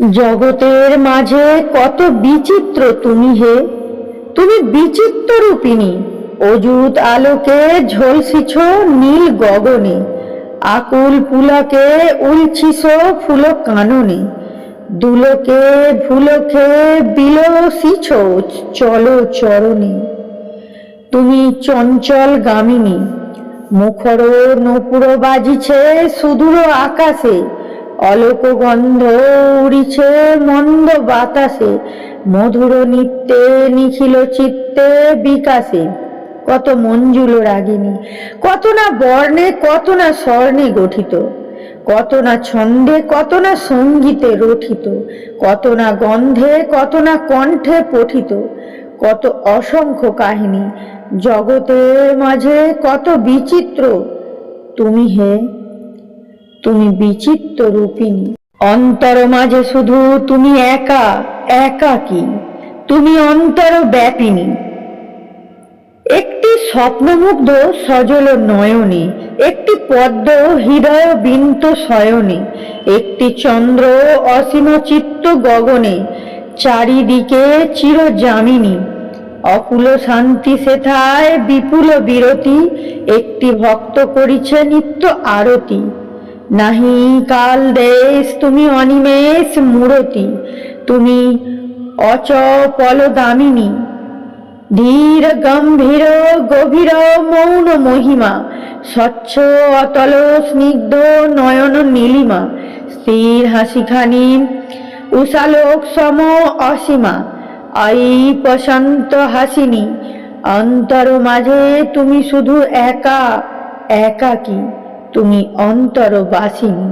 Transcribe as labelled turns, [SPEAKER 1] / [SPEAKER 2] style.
[SPEAKER 1] জগতের মাঝে কত বিচিত্র তুমি হে। তুমি বিচিত্র রূপিণী। অযুত আলোকে ঝলসিছ নীল গগনে। আকুল পুলকে উলছিস ফুল কাননে। দুলকে ভুলকে বিলসিছ চলো চরণে। তুমি চঞ্চল গামিনী। মুখর নপুর বাজিছে সুদূর আকাশে। অলোক গন্ধ উড়িছে মন্দ বাতাসে, মধুর নিত্যে নিখিল চিত্তে বিকাশে। কত মঞ্জুল রাগিনী, কত না বর্ণে, কত না স্বর্ণে গঠিত। কত না ছন্দে, কত না সঙ্গীতে রঠিত কত না গন্ধে, কত না কণ্ঠে পঠিত। কত অসংখ্য কাহিনী, জগতের মাঝে কত বিচিত্র। তুমি হে তুমি বিচিত্র রূপিণী। অন্তর মাঝে শুধু তুমি একা একা কি? তুমি অন্তর ব্যাপিনী। একটি স্বপ্নমুগ্ধ সজল নয়নে, একটি পদ্ম হৃদয় বিন্ত শয়নে, একটি চন্দ্র অসীম চিত্ত গগনে, চারিদিকে চির জামিনী অকুল শান্তি সেথায় বিপুল বিরতি, একটি ভক্ত করিছে নিত্য আরতি। নাহি কাল দেশ, তুমি অনিমেষ মূরতি, তুমি অচপল দামিনী। ধীর, গম্ভীর, গভীর, মৌন মহিমা, স্বচ্ছ, অতল, স্নিগ্ধ, নয়ন নীলিমা, স্থির হাসিখানি উষালোক সম অসীমা, আই প্রশান্ত হাসিনী। অন্তর মাঝে তুমি শুধু একা, একাকী। তুমি অন্তর বাসিনী